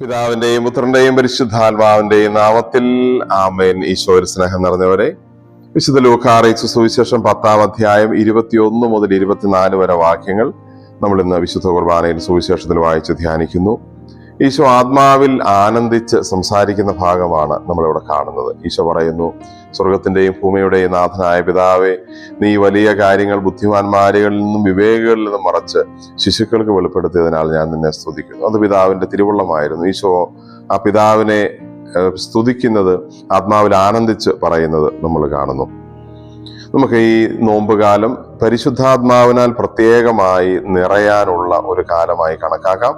പിതാവിന്റെയും പുത്രന്റെയും പരിശുദ്ധാത്മാവിന്റെയും നാമത്തിൽ ആമേൻ. ഈശോയുടെ സ്നേഹം നിറഞ്ഞവരെ വിശുദ്ധ ലൂക്കാറിയിച്ച സുവിശേഷം പത്താം അധ്യായം ഇരുപത്തിയൊന്ന് മുതൽ ഇരുപത്തിനാല് വരെ വാക്യങ്ങൾ നമ്മൾ ഇന്ന് വിശുദ്ധ കുർബാനയിൽ സുവിശേഷത്തിൽ വായിച്ച് ധ്യാനിക്കുന്നു. ഈശോ ആത്മാവിൽ ആനന്ദിച്ച് സംസാരിക്കുന്ന ഭാഗമാണ് നമ്മളിവിടെ കാണുന്നത്. ഈശോ പറയുന്നു സ്വർഗത്തിന്റെയും ഭൂമിയുടെയും നാഥനായ പിതാവേ നീ വലിയ കാര്യങ്ങൾ ബുദ്ധിമാന്മാരികളിൽ നിന്നും വിവേകികളിൽ നിന്നും മറച്ച് ശിശുക്കൾക്ക് വെളിപ്പെടുത്തിയതിനാൽ ഞാൻ നിന്നെ സ്തുതിക്കുന്നു. അത് പിതാവിന്റെ തിരുവള്ളമായിരുന്നു. ഈശോ ആ പിതാവിനെ സ്തുതിക്കുന്നത് ആത്മാവിൽ ആനന്ദിച്ച് പറയുന്നത് നമ്മൾ കാണുന്നു. നമുക്ക് ഈ നോമ്പുകാലം പരിശുദ്ധാത്മാവിനാൽ പ്രത്യേകമായി നിറയാനുള്ള ഒരു കാലമായി കണക്കാക്കാം.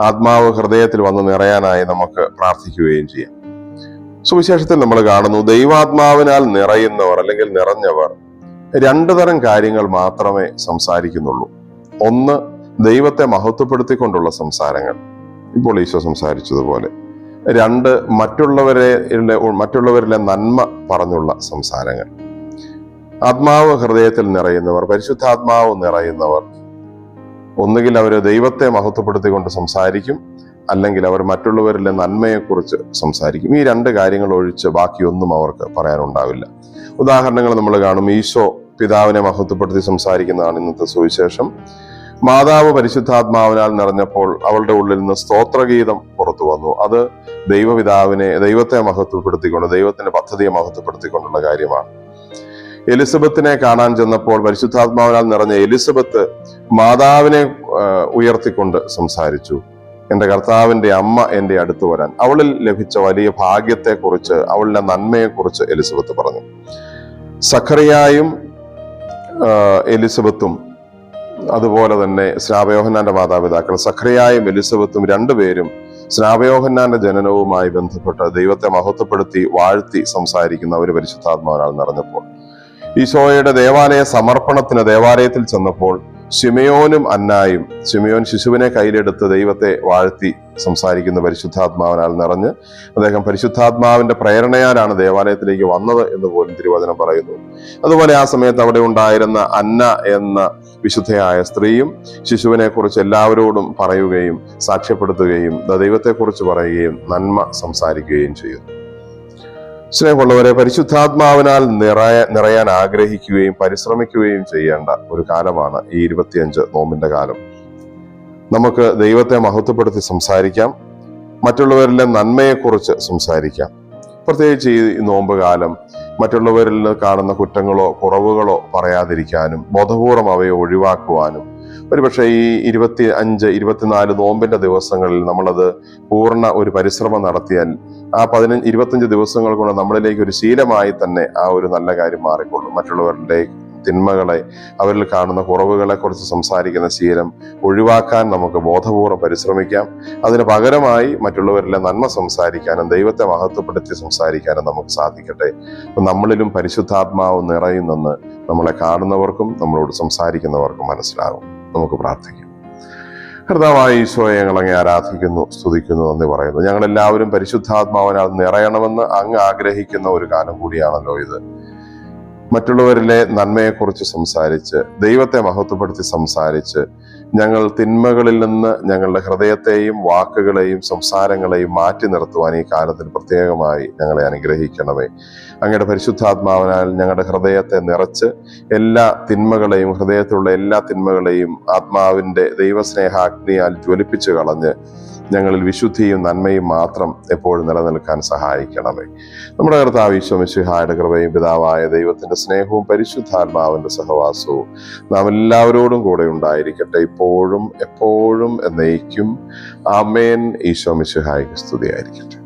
ആത്മാവ് ഹൃദയത്തിൽ വന്ന് നിറയാനായി നമുക്ക് പ്രാർത്ഥിക്കുകയും ചെയ്യാം. സുവിശേഷത്തിൽ നമ്മൾ കാണുന്നു ദൈവാത്മാവിനാൽ നിറയുന്നവർ അല്ലെങ്കിൽ നിറഞ്ഞവർ രണ്ടു തരം കാര്യങ്ങൾ മാത്രമേ സംസാരിക്കുന്നുള്ളൂ. ഒന്ന് ദൈവത്തെ മഹത്വപ്പെടുത്തിക്കൊണ്ടുള്ള സംസാരങ്ങൾ. ഇപ്പോൾ ഈശോ സംസാരിച്ചതുപോലെ. രണ്ട് മറ്റുള്ളവരെ മറ്റുള്ളവരിലെ നന്മ പറഞ്ഞുള്ള സംസാരങ്ങൾ. ആത്മാവ് ഹൃദയത്തിൽ നിറയുന്നവർ പരിശുദ്ധാത്മാവ് നിറയുന്നവർ ഒന്നുകിൽ അവർ ദൈവത്തെ മഹത്വപ്പെടുത്തിക്കൊണ്ട് സംസാരിക്കും അല്ലെങ്കിൽ അവർ മറ്റുള്ളവരിലെ നന്മയെക്കുറിച്ച് സംസാരിക്കും. ഈ രണ്ട് കാര്യങ്ങൾ ഒഴിച്ച് ബാക്കിയൊന്നും അവർക്ക് പറയാനുണ്ടാവില്ല. ഉദാഹരണങ്ങൾ നമ്മൾ കാണും. ഈശോ പിതാവിനെ മഹത്വപ്പെടുത്തി സംസാരിക്കുന്നതാണ് ഇന്നത്തെ സുവിശേഷം. മാതാവ് പരിശുദ്ധാത്മാവിനാൽ നിറഞ്ഞപ്പോൾ അവളുടെ ഉള്ളിൽ നിന്ന് സ്തോത്രഗീതം പുറത്തു വന്നു. അത് ദൈവപിതാവിനെ ദൈവത്തെ മഹത്വപ്പെടുത്തിക്കൊണ്ട് ദൈവത്തിന്റെ പദ്ധതിയെ മഹത്വപ്പെടുത്തിക്കൊണ്ടുള്ള കാര്യമാണ്. എലിസബത്തിനെ കാണാൻ ചെന്നപ്പോൾ പരിശുദ്ധാത്മാവിനാൽ നിറഞ്ഞ എലിസബത്ത് മാതാവിനെ ഉയർത്തിക്കൊണ്ട് സംസാരിച്ചു. എന്റെ കർത്താവിന്റെ അമ്മ എന്റെ അടുത്ത് വരാൻ. അവളിൽ ലഭിച്ച വലിയ ഭാഗ്യത്തെക്കുറിച്ച് അവളുടെ നന്മയെക്കുറിച്ച് എലിസബത്ത് പറഞ്ഞു. സഖറിയായും എലിസബത്തും അതുപോലെ തന്നെ സ്നാപയോഹന്നാന്റെ മാതാപിതാക്കൾ സഖറിയായും എലിസബത്തും രണ്ടുപേരും സ്നാപയോഹന്നാന്റെ ജനനവുമായി ബന്ധപ്പെട്ട് ദൈവത്തെ മഹത്വപ്പെടുത്തി വാഴ്ത്തി സംസാരിക്കുന്ന ഒരു പരിശുദ്ധാത്മാവിനാൽ നിറഞ്ഞപ്പോൾ ഈശോയുടെ ദേവാലയ സമർപ്പണത്തിന് ദേവാലയത്തിൽ ചെന്നപ്പോൾ ശിമയോനും അന്നായും ശിമയോൻ ശിശുവിനെ കയ്യിലെടുത്ത് ദൈവത്തെ വാഴ്ത്തി സംസാരിക്കുന്ന പരിശുദ്ധാത്മാവിനാൽ നിറഞ്ഞ് അദ്ദേഹം പരിശുദ്ധാത്മാവിന്റെ പ്രേരണയാലാണ് ദേവാലയത്തിലേക്ക് വന്നത് എന്ന് പോലും തിരുവചനം പറയുന്നു. അതുപോലെ ആ സമയത്ത് അവിടെ ഉണ്ടായിരുന്ന അന്ന എന്ന വിശുദ്ധയായ സ്ത്രീയും ശിശുവിനെ കുറിച്ച് എല്ലാവരോടും പറയുകയും സാക്ഷ്യപ്പെടുത്തുകയും ദൈവത്തെക്കുറിച്ച് പറയുകയും നന്മ സംസാരിക്കുകയും ചെയ്യുന്നു. സ്നേഹമുള്ളവരെ പരിശുദ്ധാത്മാവിനാൽ നിറയ നിറയാൻ ആഗ്രഹിക്കുകയും പരിശ്രമിക്കുകയും ചെയ്യേണ്ട ഒരു കാലമാണ് ഈ ഇരുപത്തിയഞ്ച് നോമ്പിന്റെ കാലം. നമുക്ക് ദൈവത്തെ മഹത്വപ്പെടുത്തി സംസാരിക്കാം. മറ്റുള്ളവരിലെ നന്മയെക്കുറിച്ച് സംസാരിക്കാം. പ്രത്യേകിച്ച് ഈ നോമ്പ് കാലം മറ്റുള്ളവരിൽ കാണുന്ന കുറ്റങ്ങളോ കുറവുകളോ പറയാതിരിക്കാനും ബോധപൂർവം അവയെ ഒഴിവാക്കുവാനും ഒരുപക്ഷെ ഈ ഇരുപത്തി അഞ്ച് ഇരുപത്തിനാല് നോമ്പിന്റെ ദിവസങ്ങളിൽ നമ്മളത് പൂർണ ഒരു പരിശ്രമം നടത്തിയാൽ ആ പതിനഞ്ച് ഇരുപത്തഞ്ച് ദിവസങ്ങൾ കൊണ്ട് നമ്മളിലേക്ക് ഒരു ശീലമായി തന്നെ ആ ഒരു നല്ല കാര്യം മാറിക്കൊള്ളും മറ്റുള്ളവരുടെ തിന്മകളെ അവരിൽ കാണുന്ന കുറവുകളെ കുറിച്ച് സംസാരിക്കുന്ന ശീലം ഒഴിവാക്കാൻ നമുക്ക് ബോധപൂർവം പരിശ്രമിക്കാം. അതിന് പകരമായി മറ്റുള്ളവരിലെ നന്മ സംസാരിക്കാനും ദൈവത്തെ മഹത്വപ്പെടുത്തി സംസാരിക്കാനും നമുക്ക് സാധിക്കട്ടെ. നമ്മളിലും പരിശുദ്ധാത്മാവ് നിറയുന്നെന്ന് നമ്മളെ കാണുന്നവർക്കും നമ്മളോട് സംസാരിക്കുന്നവർക്കും മനസ്സിലാകും നമുക്ക് പ്രാർത്ഥിക്കാം. കർത്താവായ ഈശോയെ ഞങ്ങൾ അങ്ങ് ആരാധിക്കുന്നു സ്തുതിക്കുന്നു എന്ന് പറയുന്നു. ഞങ്ങൾ എല്ലാവരും പരിശുദ്ധാത്മാവിനാൽ നിറയണമെന്ന് അങ്ങ് ആഗ്രഹിക്കുന്ന ഒരു കാലം കൂടിയാണല്ലോ ഇത്. മറ്റുള്ളവരിലെ നന്മയെക്കുറിച്ച് സംസാരിച്ച് ദൈവത്തെ മഹത്വപ്പെടുത്തി സംസാരിച്ച് ഞങ്ങൾ തിന്മകളിൽ നിന്ന് ഞങ്ങളുടെ ഹൃദയത്തെയും വാക്കുകളെയും സംസാരങ്ങളെയും മാറ്റി നിർത്തുവാൻ ഈ കാലത്തിൽ പ്രത്യേകമായി ഞങ്ങളെ അനുഗ്രഹിക്കണമേ. അങ്ങയുടെ പരിശുദ്ധാത്മാവിനാൽ ഞങ്ങളുടെ ഹൃദയത്തെ നിറച്ച് എല്ലാ തിന്മകളെയും ഹൃദയത്തിലുള്ള എല്ലാ തിന്മകളെയും ആത്മാവിന്റെ ദൈവസ്നേഹാഗ്നിയാൽ ജ്വലിപ്പിച്ചു കളഞ്ഞ് ഞങ്ങളിൽ വിശുദ്ധിയും നന്മയും മാത്രം എപ്പോഴും നിലനിൽക്കാൻ സഹായിക്കണമേ. നമ്മുടെ കർത്താവ് ഈശ്വമിശിഹായുടെ കൃപയും പിതാവായ ദൈവത്തിന്റെ സ്നേഹവും പരിശുദ്ധാത്മാവിന്റെ സഹവാസവും നാം എല്ലാവരോടും കൂടെ ഉണ്ടായിരിക്കട്ടെ. ഇപ്പോഴും എപ്പോഴും എന്നേക്കും. ആമേൻ. ഈശോമിശിഹായ്ക്ക് സ്തുതിയായിരിക്കട്ടെ.